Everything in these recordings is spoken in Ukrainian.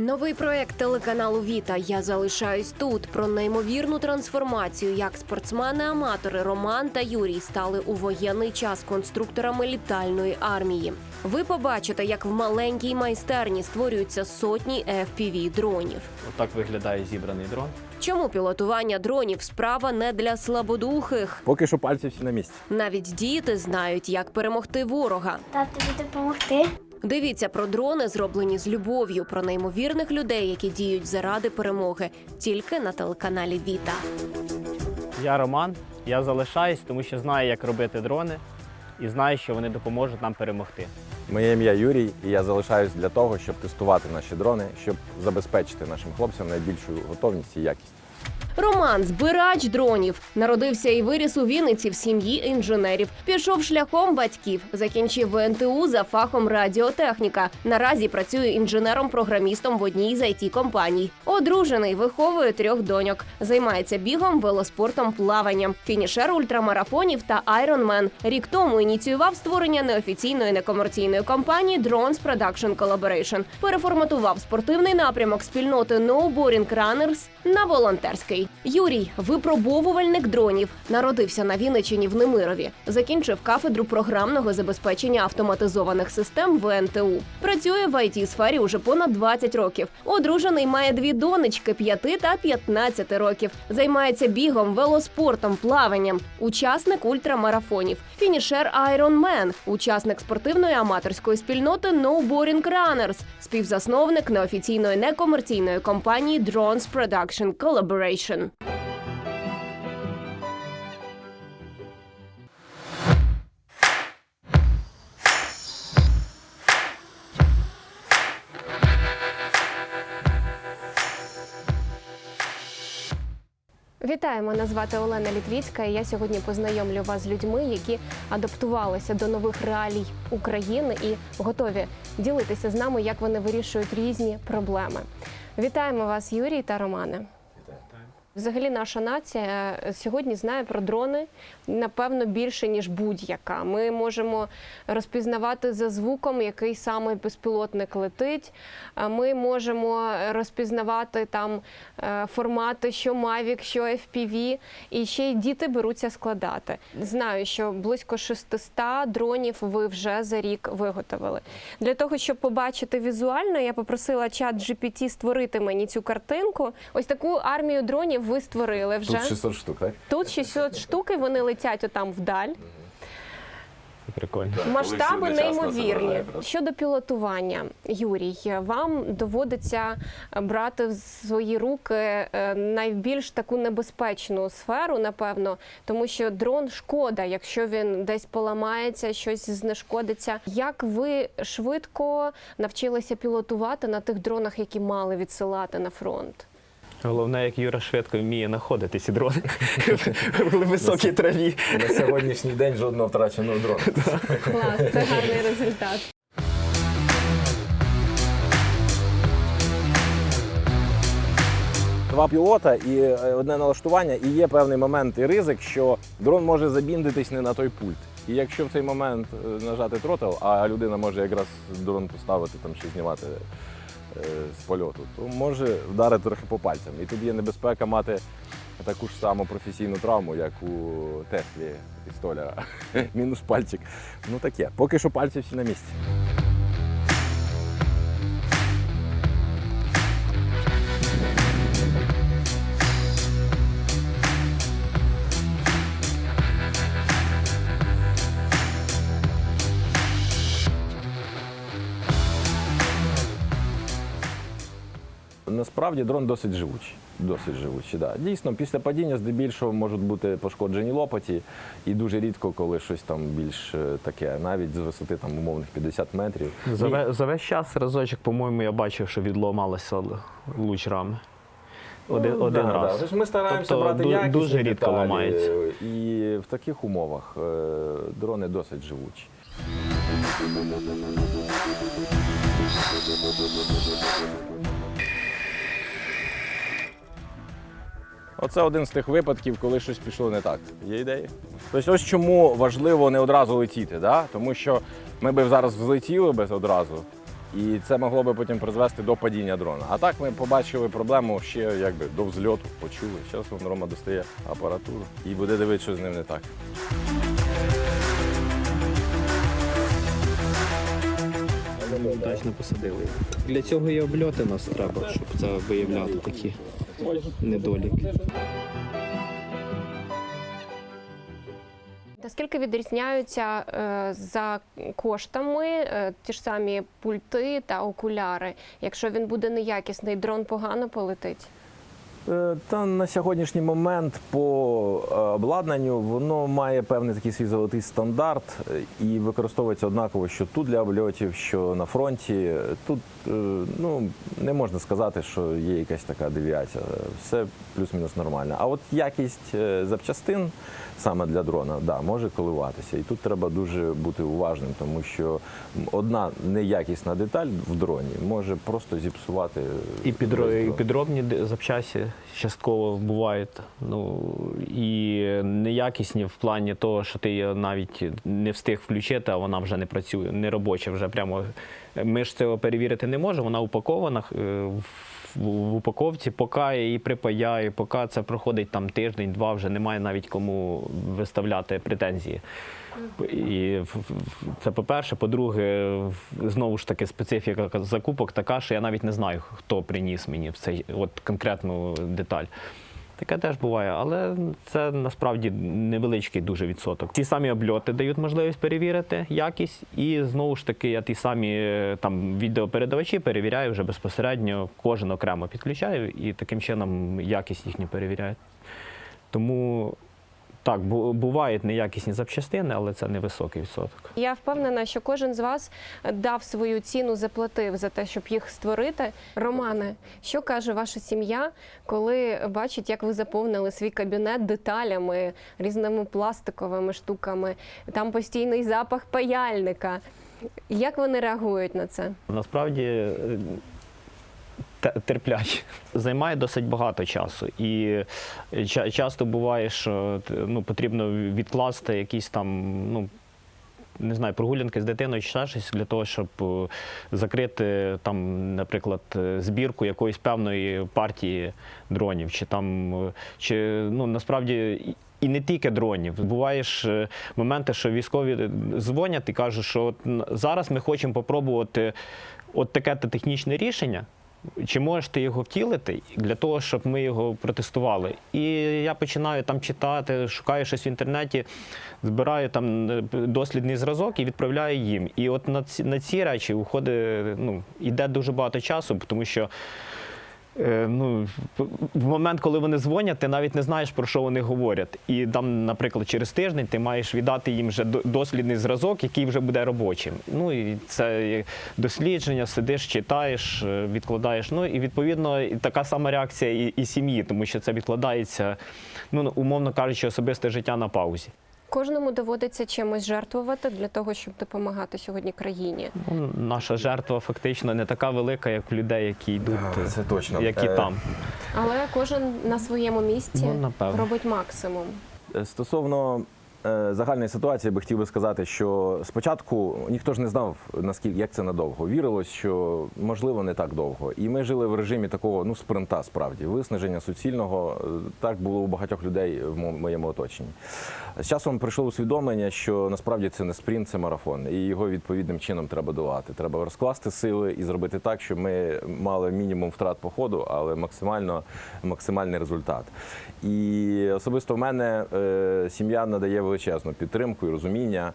Новий проект телеканалу Віта Я залишаюсь тут про неймовірну трансформацію, як спортсмени-аматори Роман та Юрій стали у воєнний час конструкторами літальної армії. Ви побачите, як в маленькій майстерні створюються сотні fpv дронів. Отак виглядає зібраний дрон. Чому пілотування дронів справа не для слабодухих? Поки що пальці всі на місці. Навіть діти знають, як перемогти ворога. Тато тобі допомогти? Дивіться про дрони, зроблені з любов'ю, про неймовірних людей, які діють заради перемоги, тільки на телеканалі Віта. Я Роман. Я залишаюсь, тому що знаю, як робити дрони, і знаю, що вони допоможуть нам перемогти. Моє ім'я Юрій, і я залишаюсь для того, щоб тестувати наші дрони, щоб забезпечити нашим хлопцям найбільшу готовність і якість. Роман збирач дронів. Народився і виріс у Вінниці в сім'ї інженерів. Пішов шляхом батьків, закінчив ВНТУ за фахом радіотехніка. Наразі працює інженером-програмістом в одній з it компаній. Одружений, виховує трьох доньок. Займається бігом, велоспортом, плаванням. Фінішер ультрамарафонів та Айронмен. Рік тому ініціював створення неофіційної некомерційної компанії Drones Production Collaboration. Переформатував спортивний напрямок спільноти Boring Runners на волонтерський. Юрій випробовувальник дронів. Народився на Вінничині в Немирові. Закінчив кафедру програмного забезпечення автоматизованих систем ВНТУ. Працює в it сфері уже понад 20 років. Одружений має дві донечки 5 та 15 років. Займається бігом, велоспортом, плаванням. Учасник ультрамарафонів. Фінішер Ironman. Учасник спортивної аматорської спільноти No Boring Runners. Співзасновник неофіційної некомерційної компанії Drones Production Collaboration. Вітаю, мене звати Олена Літвіцька. і Я сьогодні познайомлю вас з людьми, які адаптувалися до нових реалій України і готові ділитися з нами, як вони вирішують різні проблеми. Вітаємо вас, Юрій та Романе. Взагалі, наша нація е, сьогодні знає про дрони напевно більше ніж будь-яка. Ми можемо розпізнавати за звуком, який саме безпілотник летить. Ми можемо розпізнавати там е, формати, що Mavic, що FPV. І ще й діти беруться складати. Знаю, що близько 600 дронів ви вже за рік виготовили. Для того, щоб побачити візуально, я попросила чат GPT створити мені цю картинку. Ось таку армію дронів ви створили вже. Тут 600 штук, так? Тут 600 штук, і вони летять отам вдаль. Прикольно. Масштаби неймовірні. Щодо пілотування, Юрій, вам доводиться брати в свої руки е, найбільш таку небезпечну сферу, напевно, тому що дрон шкода, якщо він десь поламається, щось знешкодиться. Як ви швидко навчилися пілотувати на тих дронах, які мали відсилати на фронт? Головне, як Юра швидко вміє знаходити ці дрони в високій траві. На сьогоднішній день жодного втраченого дрона. Клас, це гарний результат. Два пілота і е, одне налаштування, і є певний момент і ризик, що дрон може забіндитись не на той пульт. І якщо в цей момент е, нажати тротл, а людина може якраз дрон поставити там чи знімати з польоту, то може вдарити трохи по пальцям. І тут є небезпека мати таку ж саму професійну травму, як у Теслі і Столяра. Мінус пальчик. Ну таке. Поки що пальці всі на місці. Насправді дрон досить живучий. Досить живучий, да. Дійсно, після падіння здебільшого можуть бути пошкоджені лопаті, і дуже рідко, коли щось там більш е, таке, навіть з висоти там умовних 50 метрів. За, Ні, ве- за весь час разочок, по-моєму, я бачив, що відломалася луч рами. Один, ну, один да, раз. Да. Ми стараємося Тобто брати якісні дуже рідко деталі, ламається. І в таких умовах е, дрони досить живучі. Оце один з тих випадків, коли щось пішло не так. Є ідеї? Тобто ось чому важливо не одразу летіти, да? тому що ми б зараз взлетіли без одразу, І це могло би потім призвести до падіння дрона. А так ми побачили проблему ще якби до взльоту, почули. Зараз вон Рома достає апаратуру і буде дивитися, що з ним не так. Удачно посадили. Для цього і обльоти нас треба, щоб це виявляти такі недоліки. Наскільки відрізняються е, за коштами е, ті ж самі пульти та окуляри? Якщо він буде неякісний, дрон погано полетить. Е, Та на сьогоднішній момент по е, обладнанню воно має певний такий свій золотий стандарт е, і використовується однаково, що тут для обльотів, що на фронті. Тут ну не можна сказати, що є якась така девіація. Все плюс-мінус нормально. А от якість запчастин саме для дрона, да, може коливатися. І тут треба дуже бути уважним, тому що одна неякісна деталь в дроні може просто зіпсувати І, підро... і підробні запчасті частково бувають. Ну і неякісні в плані того, що ти її навіть не встиг включити, а вона вже не працює, не робоча вже прямо. Ми ж цього перевірити не можемо. Вона упакована е, в, в упаковці, поки я її припаяю, поки це проходить там тиждень-два, вже немає навіть кому виставляти претензії. І це по-перше. По-друге, знову ж таки, специфіка закупок така, що я навіть не знаю, хто приніс мені цей от конкретну деталь. Таке теж буває, але це насправді невеличкий дуже відсоток. Ті самі обльоти дають можливість перевірити якість, і знову ж таки я ті самі е, там відеопередавачі перевіряю вже безпосередньо, кожен окремо підключаю і таким чином якість їхню перевіряю. Тому так, бувають неякісні запчастини, але це невисокий відсоток. Я впевнена, що кожен з вас дав свою ціну, заплатив за те, щоб їх створити. Романе, що каже ваша сім'я, коли бачить, як ви заповнили свій кабінет деталями, різними пластиковими штуками? Там постійний запах паяльника. Як вони реагують на це? Насправді е, терплять. Займає досить багато часу. І ча- часто буває, що ну, потрібно відкласти якісь там. ну, не знаю, прогулянки з дитиною чи ще щось для того, щоб е, закрити там, наприклад, е, збірку якоїсь певної партії дронів, чи там е, чи ну насправді. і- не тільки дронів. Буває ж е, моменти, що військові е, дзвонять і кажуть, що от зараз ми хочемо попробувати от таке технічне рішення. Чи можеш ти його втілити для того, щоб ми його протестували? І я починаю там читати, шукаю щось в інтернеті, збираю там е, дослідний зразок і відправляю їм. І от на ці, на ці речі уходить, ну, йде дуже багато часу, тому що. Е, Ну, в момент, коли вони дзвонять, ти навіть не знаєш, про що вони говорять. І там, наприклад, через тиждень ти маєш віддати їм вже дослідний зразок, який вже буде робочим. Ну і це дослідження, сидиш, читаєш, е, відкладаєш. Ну і відповідно така сама реакція і, і сім'ї, тому що це відкладається, ну умовно кажучи, особисте життя на паузі. Кожному доводиться чимось жертвувати для того, щоб допомагати сьогодні країні. Ну, наша жертва фактично не така велика, як у людей, які йдуть, е, Це точно. які Е, там. Але кожен на своєму місці Ну, робить максимум. Е, Стосовно е, загальної ситуації, би хотів би сказати, що спочатку ніхто ж не знав, наскільки як це надовго. Вірилось, що можливо не так довго. І ми жили в режимі такого ну спринта, справді виснаження суцільного. Е, Так було у багатьох людей в моєму оточенні. З часом прийшло усвідомлення, що насправді це не спринт, це марафон, і його відповідним чином треба долати. Треба розкласти сили і зробити так, щоб ми мали мінімум втрат по ходу, але максимально максимальний результат. І особисто в мене е, сім'я надає величезну підтримку і розуміння.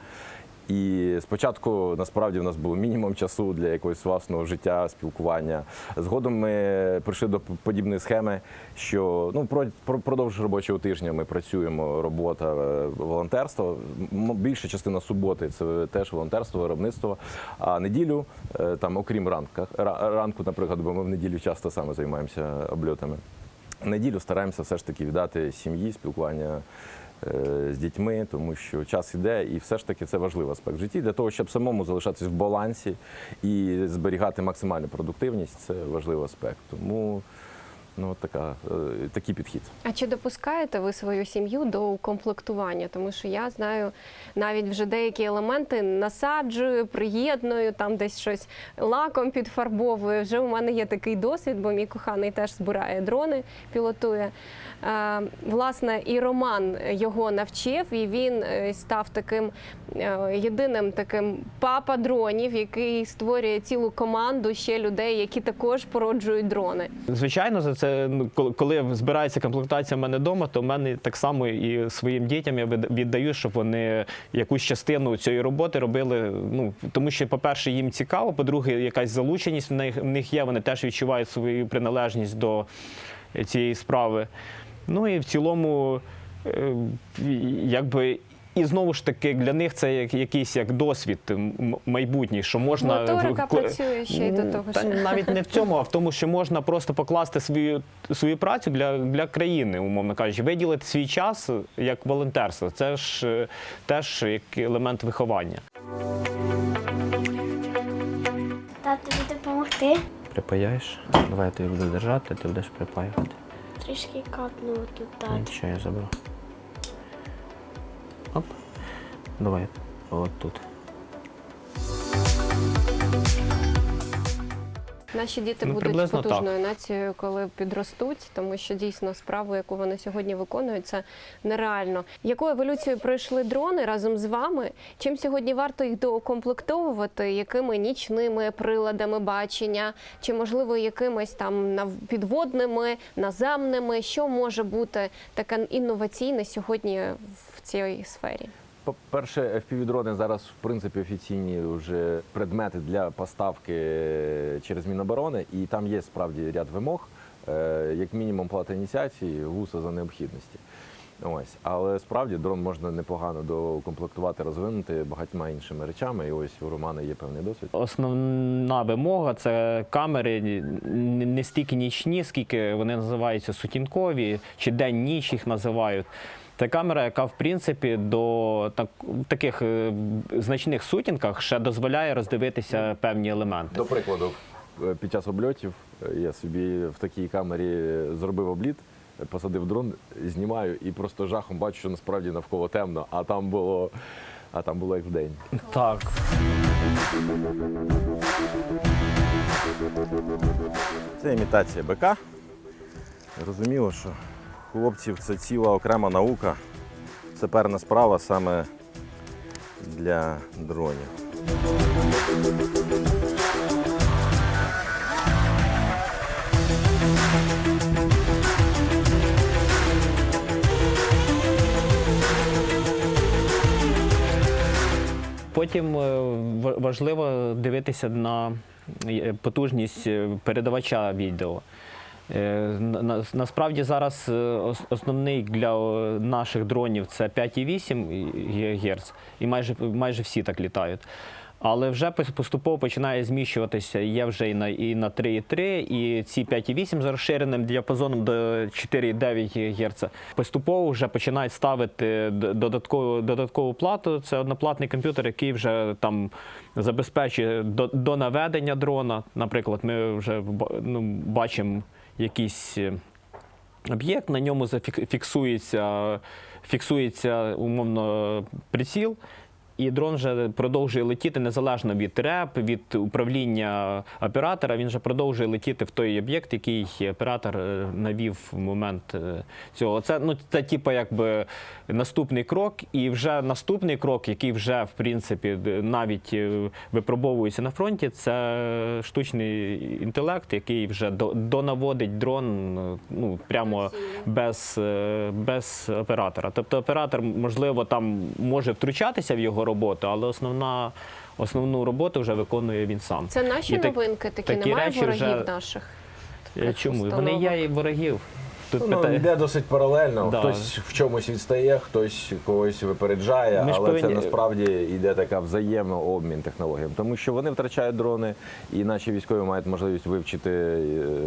І спочатку насправді в нас було мінімум часу для якогось власного життя, спілкування. Згодом ми прийшли до подібної схеми, що ну про, про продовж робочого тижня ми працюємо. Робота, е, волонтерство. Більша частина суботи це теж волонтерство, виробництво. А неділю, е, там, окрім ранка, ранку, наприклад, бо ми в неділю часто саме займаємося обльотами. Неділю стараємося все ж таки віддати сім'ї, спілкування з дітьми, тому що час іде, і все ж таки це важливий аспект в житті для того, щоб самому залишатися в балансі і зберігати максимальну продуктивність. Це важливий аспект. Тому Ну, от така, е, такий підхід. А чи допускаєте ви свою сім'ю до укомплектування? Тому що я знаю навіть вже деякі елементи насаджую, приєдную, там десь щось лаком підфарбовую. Вже у мене є такий досвід, бо мій коханий теж збирає дрони, пілотує. Е, власне, і Роман його навчив, і він е, став таким е, єдиним таким папа дронів, який створює цілу команду ще людей, які також породжують дрони. Звичайно, за це ну, коли- збирається комплектація в мене вдома, то в мене так само і своїм дітям я віддаю, щоб вони якусь частину цієї роботи робили. Ну тому що, по-перше, їм цікаво, по-друге, якась залученість в них в них є. Вони теж відчувають свою приналежність до цієї справи. Ну і в цілому, е, якби. І знову ж таки для них це як якийсь як досвід майбутній, що можна Моторика працює ще й до того та ж. навіть не в цьому, а в тому, що можна просто покласти свою свою працю для, для країни, умовно кажучи, виділити свій час як волонтерство. Це ж е, теж як елемент виховання. Та тобі допомогти? Припаяєш, давай я тобі буду держати, ти будеш припаювати. Трішки капнуло тут. Що я заберу. Давай, от тут. Наші діти Ну, будуть потужною нацією, коли підростуть, тому що дійсно справу, яку вони сьогодні виконують, це нереально. Яку еволюцію пройшли дрони разом з вами? Чим сьогодні варто їх доукомплектовувати? Якими нічними приладами бачення, чи можливо якимись там підводними, наземними? Що може бути таке інноваційне сьогодні в цій сфері? По-перше, FPV-дрони зараз, в принципі, офіційні вже предмети для поставки через Міноборони, і там є справді ряд вимог, е, як мінімум плата ініціації, вуса за необхідності. Ось, але справді дрон можна непогано докомплектувати, розвинути багатьма іншими речами. І ось у Романа є певний досвід. Основна вимога це камери не стільки нічні, скільки вони називаються сутінкові чи день-ніч їх називають. Це камера, яка в принципі до так, таких е, значних сутінках ще дозволяє роздивитися певні елементи. До прикладу, е, під час обльотів е, я собі в такій камері зробив обліт, посадив дрон, знімаю і просто жахом бачу, що насправді навколо темно, а там було, а там було як вдень. Так. Це імітація БК. Зрозуміло, що хлопців це ціла окрема наука. Це перна справа саме для дронів. Потім е, важливо дивитися на е, потужність е, передавача відео. Е, на- на- Насправді зараз е, основний для наших дронів це 5,8 ГГц, і майже, майже всі так літають. Але вже поступово починає зміщуватися. Є вже і на, і на 3,3, і ці 5,8 з розширеним діапазоном до 4,9 Гц. Поступово вже починають ставити додаткову, додаткову плату. Це одноплатний комп'ютер, який вже там забезпечує до, до наведення дрона. Наприклад, ми вже ну, бачимо якийсь е, об'єкт, на ньому зафік- фіксується, фіксується умовно приціл. І дрон вже продовжує летіти незалежно від реп, від управління оператора. Він вже продовжує летіти в той об'єкт, який оператор е, навів в момент е, цього. Це ну це типу, якби наступний крок, і вже наступний крок, який вже в принципі навіть е, випробовується на фронті, це штучний інтелект, який вже до- донаводить дрон ну прямо без, без оператора. Тобто оператор, можливо, там може втручатися в його роботу, але основна, основну роботу вже виконує він сам. Це наші так- новинки, такі такі немає речі ворогів вже- наших. Е, таких Чому? Вони є і ворогів. Тут Ну, питає- йде досить паралельно. Да. Хтось в чомусь відстає, хтось когось випереджає, Ми ж але це насправді йде така взаємообмін технологіями. Тому що вони втрачають дрони, і наші військові мають можливість вивчити е,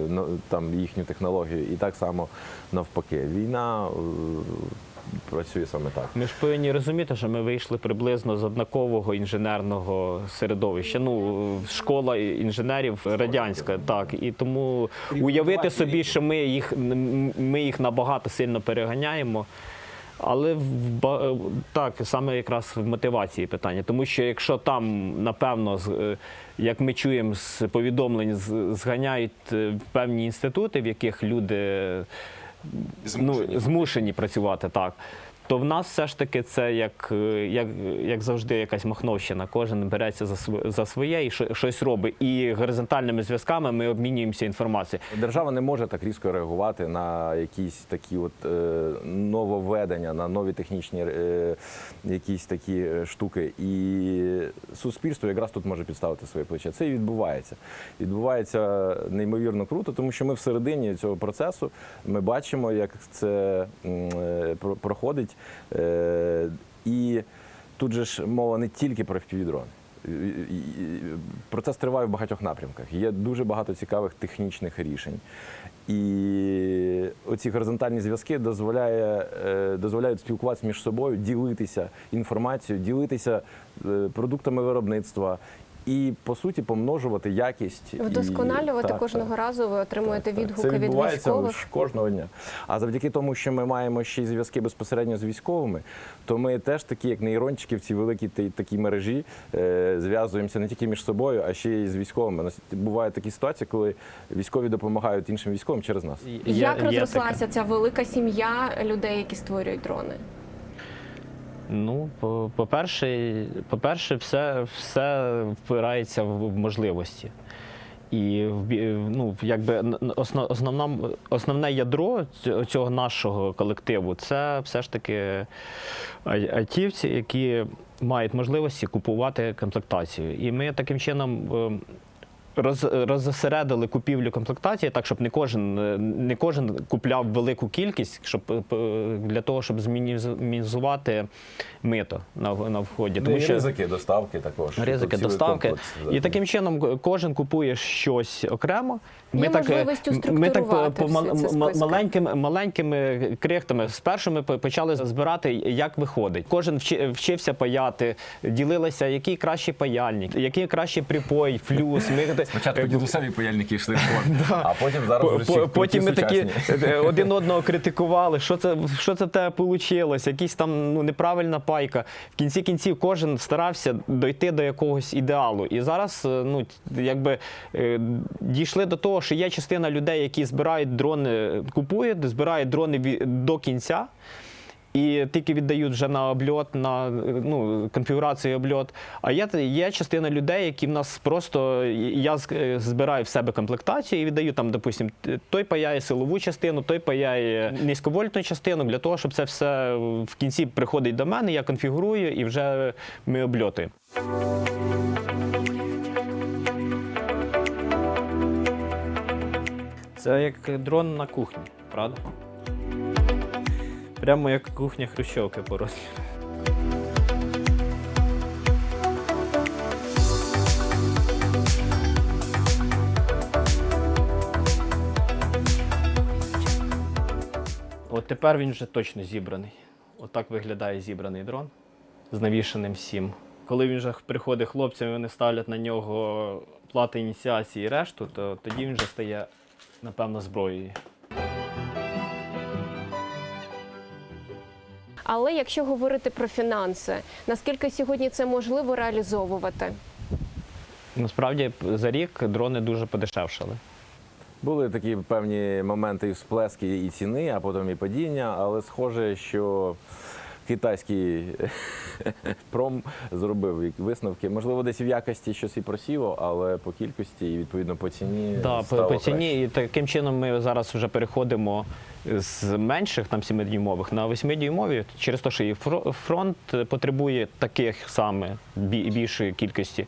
ну, там їхню технологію, і так само навпаки. Війна е, працює саме так. Ми ж повинні розуміти, що ми вийшли приблизно з однакового інженерного середовища. Ну, школа інженерів радянська, так. І тому уявити собі, що ми їх, ми їх набагато сильно переганяємо. Але в так, саме якраз в мотивації питання. Тому що якщо там, напевно, е, як ми чуємо з повідомлень, зганяють е, певні інститути, в яких люди Змушені. ну, змушені працювати так. То в нас все ж таки це як, е, як, як завжди якась махновщина. Кожен береться за, за своє і що- щось робить. І горизонтальними зв'язками ми обмінюємося інформацією. Держава не може так різко реагувати на якісь такі от е, нововведення, на нові технічні е, якісь такі е, штуки. І суспільство якраз тут може підставити своє плече. Це і відбувається. Відбувається неймовірно круто, тому що ми всередині цього процесу ми бачимо, як це е, проходить. Е, І тут же ж мова не тільки про впівдрони. І- і- Процес триває в багатьох напрямках. Є дуже багато цікавих технічних рішень. І оці горизонтальні зв'язки дозволяє, е, дозволяють спілкуватися між собою, ділитися інформацією, ділитися е, продуктами виробництва і, по суті, помножувати якість. і- Вдосконалювати Так, кожного так. разу ви отримуєте Так, відгуки Це від відбувається військових. кожного дня. А завдяки тому, що ми маємо ще й зв'язки безпосередньо з військовими, то ми теж такі, як нейрончики в цій великій та- такій мережі, е, зв'язуємося не тільки між собою, а ще й з військовими. Бувають такі ситуації, коли військові допомагають іншим військовим через нас. Як розрослася ця велика сім'я людей, які створюють дрони? Ну, по- по-перше, по-перше, все, все впирається в можливості. І ну, якби основна, основне ядро цього нашого колективу це все ж таки айтівці, які мають можливості купувати комплектацію. І ми таким чином. Роз, роззасередили купівлю комплектації так, щоб не кожен, е, не кожен купляв велику кількість, щоб е, для того, щоб змінізувати мито на, на вході. Ну, і ризики доставки також. Ризики доставки. комплекс, І таким чином кожен купує щось окремо. Є можливість е, ми так по, по маленькими, маленькими крихтами. Спершу ми почали збирати, як виходить. Кожен вчився паяти, ділилися, який кращий паяльник, який кращий припой, флюс. Ми, Спочатку дідусеві паяльники йшли в а потім зараз вже Потім ми такі е, один одного критикували, що це, що це тебе вийшло, якісь там ну, неправильна пайка. В кінці кінців кожен старався дойти до якогось ідеалу. І зараз е, ну, якби, е, дійшли до того, що є частина людей, які збирають дрони, купують, збирають дрони до кінця. І тільки віддають вже на обльот, на ну, конфігурацію обльот. А є, є частина людей, які в нас просто я е, збираю в себе комплектацію і віддаю там, допустим, той паяє силову частину, той паяє низьковольтну частину для того, щоб це все в кінці приходить до мене, я конфігурую і вже ми обльотуємо. Це як дрон на кухні, правда? Прямо як кухня Хрущовки по розміру. От тепер він вже точно зібраний. Отак виглядає зібраний дрон з навішаним всім. Коли він вже приходить хлопцям, і вони ставлять на нього плати ініціації і решту, то тоді він вже стає, напевно, зброєю. Але якщо говорити про фінанси, наскільки сьогодні це можливо реалізовувати? Насправді за рік дрони дуже подешевшали. Були такі певні моменти і всплески і ціни, а потім і падіння, але схоже, що китайський пром зробив висновки. Можливо, десь в якості щось і просіло, але по кількості і відповідно по ціні. Да, по, стало по ціні, краще. і таким чином ми зараз вже переходимо з менших там 7-дюймових на 8-дюймові, через те, що і фро- фронт потребує таких саме більшої кількості.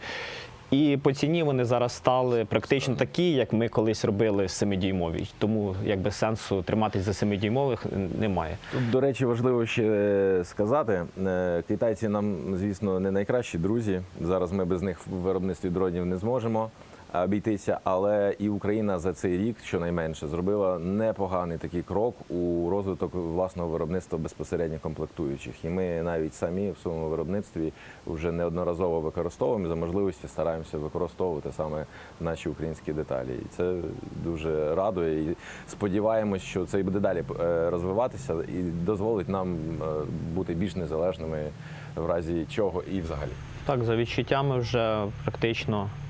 І по ціні вони зараз стали практично такі, як ми колись робили 7-дюймові. Тому якби сенсу триматись за 7-дюймових немає. Тут, до речі, важливо ще сказати, е, китайці нам, звісно, не найкращі друзі. Зараз ми без них в виробництві дронів не зможемо. Обійтися, але і Україна за цей рік, щонайменше, зробила непоганий такий крок у розвиток власного виробництва безпосередньо комплектуючих. І ми навіть самі в своєму виробництві вже неодноразово використовуємо за можливості стараємося використовувати саме наші українські деталі. І це дуже радує. І сподіваємось, що це і буде далі е, розвиватися і дозволить нам е, бути більш незалежними в разі чого і взагалі. Так, за відчуттями вже практично е,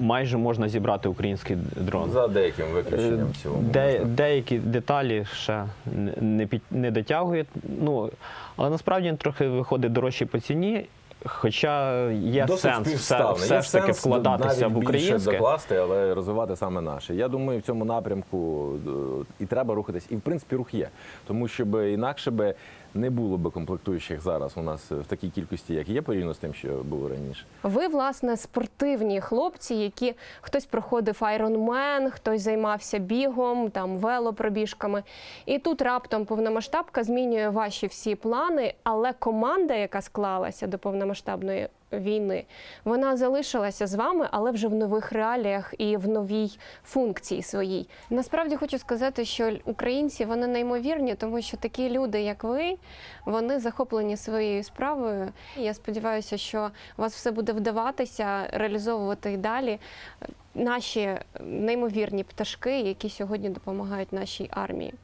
майже можна зібрати український дрон. За деяким виключенням в цілому. Де, деякі деталі ще не- під, не дотягують. Ну, але насправді він трохи виходить дорожче по ціні. Хоча є Досить сенс все, все Є ж таки сенс вкладатися навіть в більше українське. докласти, але розвивати саме наше. Я думаю, в цьому напрямку е, і треба рухатись. І в принципі рух є. Тому що би інакше би не було би комплектуючих зараз у нас в такій кількості, як є, порівняно з тим, що було раніше. Ви, власне, спортивні хлопці, які хтось проходив айронмен, хтось займався бігом, там велопробіжками. І тут раптом повномасштабка змінює ваші всі плани, але команда, яка склалася до повномасштабної війни, вона залишилася з вами, але вже в нових реаліях і в новій функції своїй. Насправді хочу сказати, що українці вони неймовірні, тому що такі люди, як ви, вони захоплені своєю справою. Я сподіваюся, що у вас все буде вдаватися, реалізовувати і далі наші неймовірні пташки, які сьогодні допомагають нашій армії.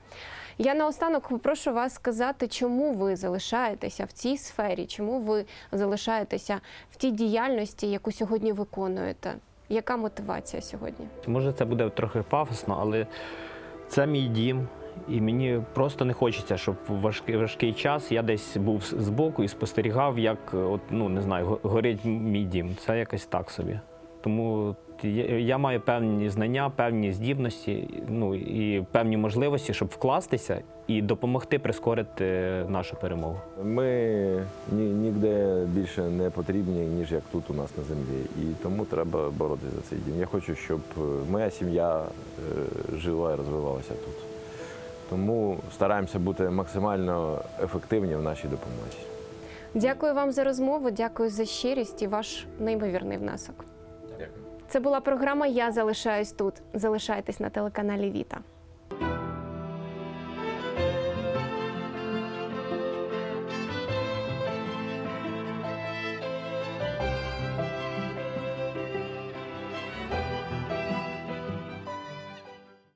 Я наостанок попрошу вас сказати, чому ви залишаєтеся в цій сфері, чому ви залишаєтеся в тій діяльності, яку сьогодні виконуєте. Яка мотивація сьогодні? Може, це буде трохи пафосно, але це мій дім. І мені просто не хочеться, щоб важкий, важкий час я десь був збоку і спостерігав, як от, ну, не знаю, горить мій дім. Це якось так собі. Тому я, я маю певні знання, певні здібності, ну і певні можливості, щоб вкластися і допомогти прискорити нашу перемогу. Ми ні, ніде більше не потрібні, ніж як тут у нас на землі. І тому треба боротися за цей дім. Я хочу, щоб е, моя сім'я е, жила і розвивалася тут. Тому стараємося бути максимально ефективні в нашій допомозі. Дякую вам за розмову, дякую за щирість і ваш неймовірний внесок. Дякую. Це була програма Я залишаюсь тут. Залишайтесь на телеканалі Віта.